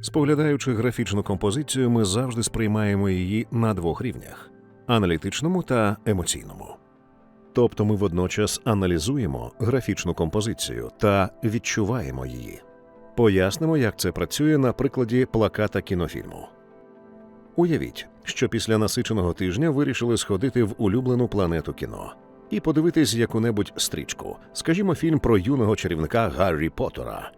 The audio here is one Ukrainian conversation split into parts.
Споглядаючи графічну композицію, ми завжди сприймаємо її на двох рівнях аналітичному та емоційному. Тобто ми водночас аналізуємо графічну композицію та відчуваємо її. Пояснимо, як це працює на прикладі плаката кінофільму. Уявіть, що після насиченого тижня вирішили сходити в улюблену планету кіно і подивитись яку-небудь стрічку, скажімо, фільм про юного чарівника Гаррі Поттера,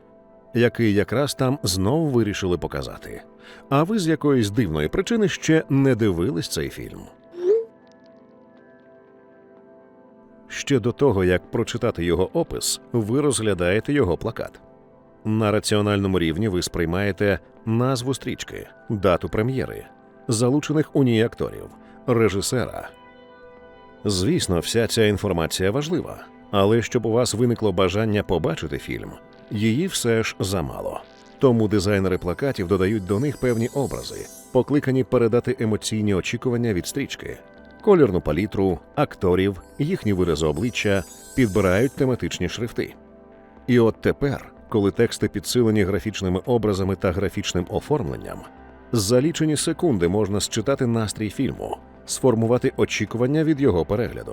який якраз там знов вирішили показати. А ви з якоїсь дивної причини ще не дивились цей фільм. Ще до того, як прочитати його опис, ви розглядаєте його плакат. На раціональному рівні ви сприймаєте назву стрічки, дату прем'єри, залучених у ній акторів, режисера. Звісно, вся ця інформація важлива, але щоб у вас виникло бажання побачити фільм, її все ж замало. Тому дизайнери плакатів додають до них певні образи, покликані передати емоційні очікування від стрічки, колірну палітру, акторів, їхні вирази обличчя, підбирають тематичні шрифти. І от тепер, коли тексти підсилені графічними образами та графічним оформленням, за лічені секунди можна считати настрій фільму, сформувати очікування від його перегляду.